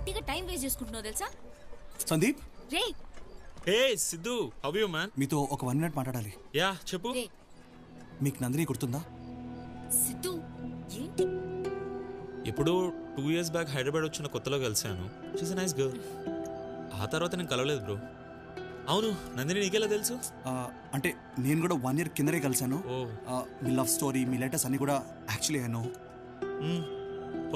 ఒట్టిగా time waste చేసుకుంటున్నావు తెలుసా? సందీప్? రే! Hey Siddhu how you man? మీతో ఒక వన్ మినిట్ మాట్లాడాలి. యా చెప్పు. రే! మీకు నందిని గుర్తుందా? సిద్ధు ఏంటి? ఎప్పుడో టూ ఇయర్స్ బ్యాక్ హైదరాబాద్ వచ్చిన కొత్తలో కలిశాను. షీస్ నైస్ గర్ల్ ఆ తర్వాత నేను కలవలేదు బ్రో. అవును నందిని నీకెలా తెలుసు? ఆ, అంటే నేను కూడా వన్ ఇయర్ కిందనే కలిశాను. ఓ. ఆ, మీ లవ్ స్టోరీ మీ లెటర్స్ అన్ని కూడా actually I know.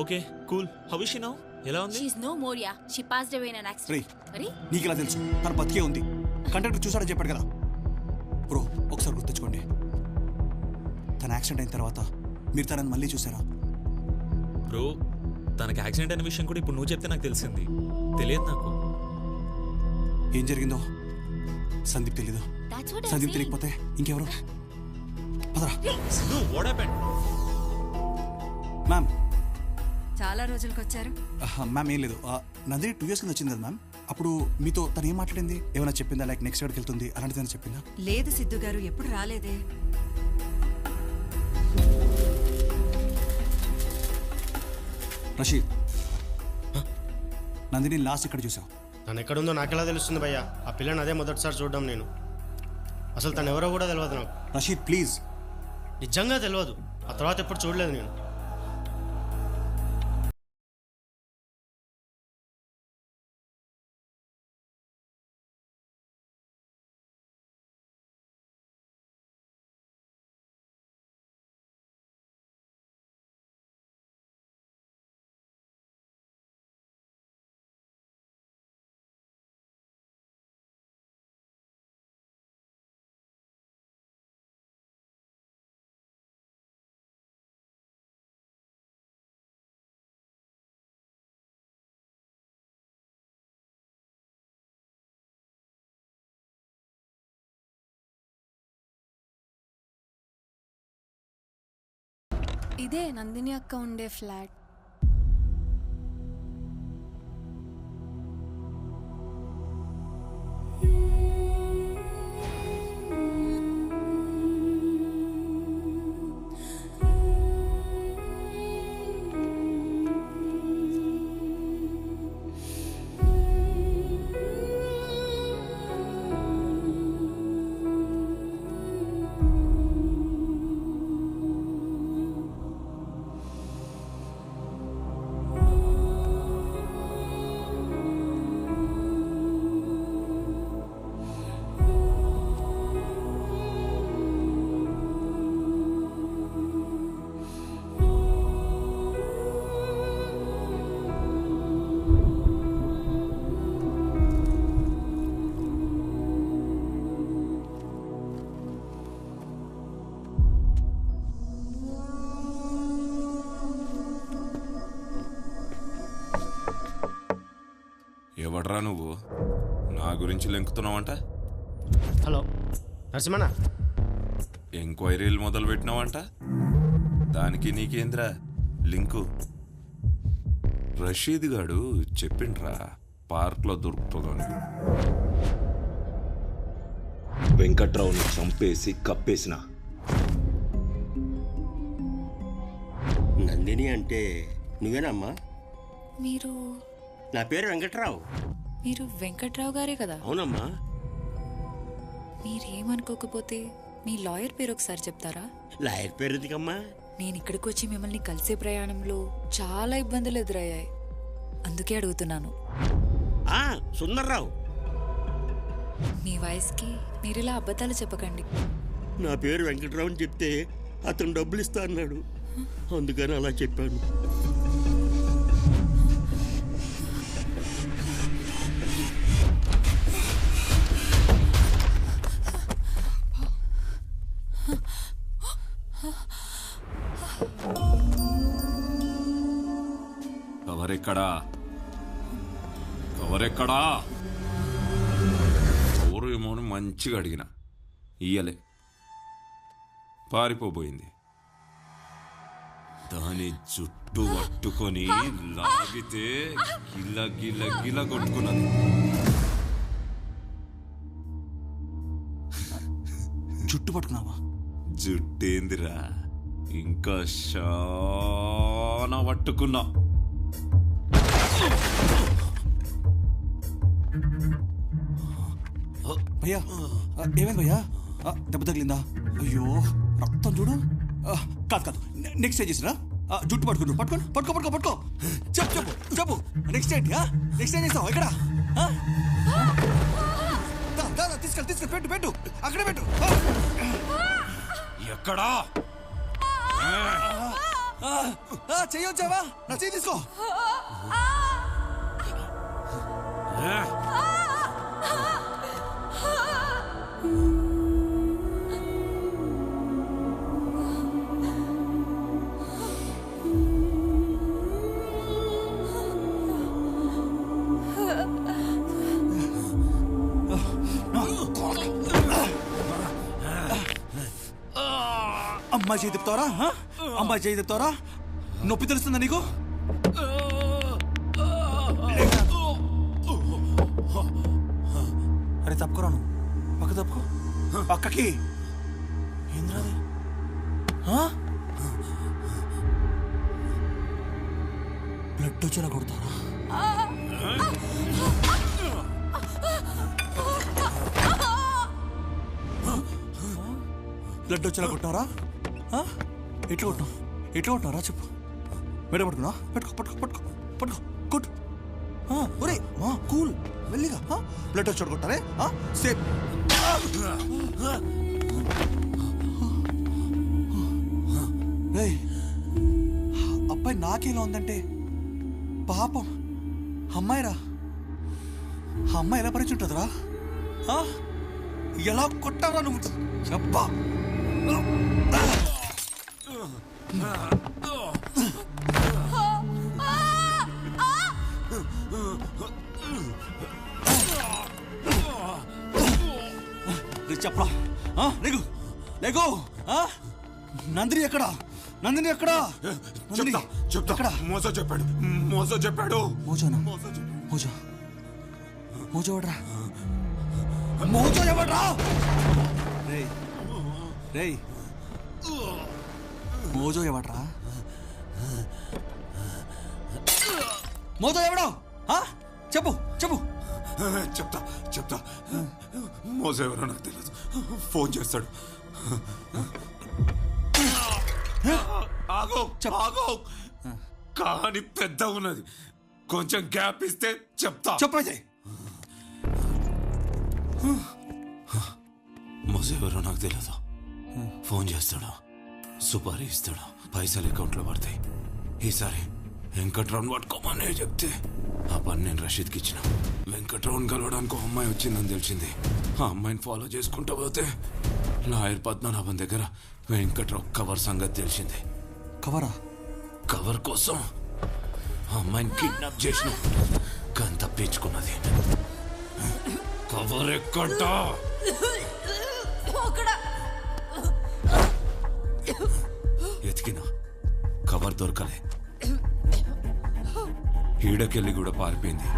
Okay cool. How is she now? ఎలా ఉంది? She no Morya she passed away in an accident అరే నీకు ఇలా తెలుసు? తన బతికే ఉంది. కండక్టర్ చూసాడని చెప్పాడు కదా. బ్రో ఒకసారి గుర్తుంచుకోండి. తన యాక్సిడెంట్ అయిన తర్వాత మీరు తనని మళ్ళీ చూసారా బ్రో తనకి యాక్సిడెంట్ అయిన విషయం కూడా ఇప్పుడు నువ్వు చెప్తే నాకు తెలిసింది. తెలియదు నాకు. ఏం జరిగిందో? సందీప్ తెలీదు. సందీప్ తెలియకపోతే ఇంకెవరు? పదరా. మ్యామ్ చాలా రోజులకు వచ్చారు. మ్యామ్ ఏం లేదు. ఆ, నందిని టూ ఇయర్స్ కింద వచ్చింది కదా మ్యామ్ అప్పుడు మీతో తను ఏం మాట్లాడింది? ఏమైనా చెప్పిందా? లైక్ నెక్స్ట్ ఇయర్కి వెళ్తుంది? అలాంటిది ఏమైనా చెప్పిందా? లేదు సిద్ధు గారు ఎప్పుడు రాలేదే. రషీద్. నందిని లాస్ట్ ఇక్కడ చూసావు. తను ఎక్కడుందో నాకెలా తెలుస్తుంది భయ్యా? ఆ పిల్లని అదే మొదటిసారి చూడడం నేను. అసలు తను ఎవరో కూడా తెలియదు నాకు. రషీద్ ప్లీజ్ నిజంగా తెలియదు ఆ తర్వాత ఎప్పుడు చూడలేదు నేను. ఇదే నందిని అక్క ఉండే ఫ్లాట్. ఎవడ్రా నువ్వు? నా గురించి లెంకుతున్నావంట? హలో నరసింహనా? ఎంక్వైరీలు మొదలు పెట్టినావంట దానికి నీకేంద్రా లింకు? రషీద్ గాడు చెప్పిండ్రా పార్క్లో దొరుకుతుందని. వెంకట్రావుని చంపేసి కప్పేసిన. నందిని అంటే నువ్వేనమ్మా మీరు నా పేరు వెంకట్రావు. మీరు వెంకట్రావు గారే కదా? అవునమ్మా. మీరేమనుకోకపోతే మీ లాయర్ పేరు ఒకసారి చెప్తారా? లాయర్ పేరు ఎందుకమ్మా? నేను ఇక్కడికి వచ్చి మిమ్మల్ని కలిసే ప్రయాణంలో చాలా ఇబ్బందులు ఎదురయ్యాయి. అందుకే అడుగుతున్నాను. ఆ సుందర్రావు. మీ వయసుకి మీరు ఇలా అబద్ధాలు చెప్పకండి. నా పేరు వెంకట్రావు అని చెప్తే అతను డబ్బులు ఇస్తా అన్నాడు. అందుకని అలా చెప్పాను. ఎవరెక్కడా? ఎవరెక్కడా? ఎవరు ఏమో అని మంచిగా అడిగిన. ఇయ్యలే. పారిపోబోయింది. దాని జుట్టు పట్టుకొని లాగితే గిల్ల గిల్ల గిల్ల కొట్టుకున్నది. జుట్టు పట్టుకున్నావా? జుట్టేందిరా? ఇంకా శానా పట్టుకున్నా. భయ్యా ఆ, ఏమైంది భయ్యా? దెబ్బ తగిలిందా? అయ్యో రక్తం చూడు. కాదు కాదు. నెక్స్ట్ ఏం చేసినా జుట్టు పట్టుకుని పట్టుకోండి పట్టుకో పట్టుకో పట్టుకో. చెప్పు చెప్పు చెప్పు. నెక్స్ట్ ఏంటి? నెక్స్ట్ ఏం చేస్తావు? దా, తీసుకెళ్ళి తీసుకెళ్ళి. పెట్టు పెట్టు. అక్కడే పెట్టు. ఎక్కడా? ఆ, ఆ, చెయ్యి వచ్చావా నా చెయ్యి తీసుకో. అమ్మాయి చేయి తిప్పుతావరా అమ్మాయి చేయి తిప్పుతావరా? నొప్పి తెలుస్తుందా నీకు? అరే తప్పుకోరాను పక్క తప్పుకో. పక్కకి. ఏంద్రాది? బ్లడ్ వచ్చేలా కొడతారా బ్లడ్ వచ్చేలా కొట్టారా ఎట్లా కొట్టావు ఎట్లా కొట్టారా చెప్పు. మెడ పట్టుకున్నా పెట్టుకో పట్టుకో పట్టుకో పట్టుకో. కొట్టు ఆ, ఒరే మా కూల్. వెళ్ళిగా బ్లడ్ వచ్చి కొట్టారే సేఫ్. అబ్బాయి నాకేలా ఉందంటే? పాపం. అమ్మాయిరా. ఆ అమ్మాయి ఎలా పరిచి ఉంటుందిరా ఎలా కొట్టారా నువ్వు? చెప్పా. చెప్పరా? లేగు ఆ? నందిని ఎక్కడా? నందిని ఎక్కడా? చెప్తా చెప్తా. మోస చెప్పాడు మోస చెప్పాడు. మోజోనా? మోజో. మోజో ఎవడ్రా? మోజో ఎవడ్రా? రేయ్ రేయ్. మోజో ఎవడ్రా? మోజో ఎవడో? చెప్పు చెప్పు. చెప్తా చెప్తా. మోస ఎవరో నాకు తెలియదు ఫోన్ చేస్తాడు. ఆగో ఆగో. కానీ పెద్ద ఉన్నది. కొంచెం గ్యాప్ ఇస్తే చెప్తా. చెప్పైతే మోస ఎవరో నాకు తెలియదు ఫోన్ చేస్తాడు? సుపారీ ఇస్తాడు? పైసలు అకౌంట్లో పడతాయి ఈసారి వెంకట్రావుని పట్టుకోమని చెప్తే. ఆ పని నేను రషీద్కి ఇచ్చిన. వెంకట్రావుని కలవడానికి ఒక అమ్మాయి వచ్చిందని తెలిసింది. ఆ అమ్మాయిని ఫాలో చేసుకుంటూ పోతే లాయర్ పద్మనాభం దగ్గర వెంకట్రావు కవర్ సంగతి తెలిసింది. కవరా? కవర్ కోసం ఆ అమ్మాయిని కిడ్నాప్ చేసిన. కానీ తప్పించుకున్నది కవర్ ఎక్కడా ఎతికినా కవర్ దొరకలే. ఈడకెళ్ళి కూడా పారిపోయింది.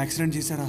యాక్సిడెంట్ చేశారా?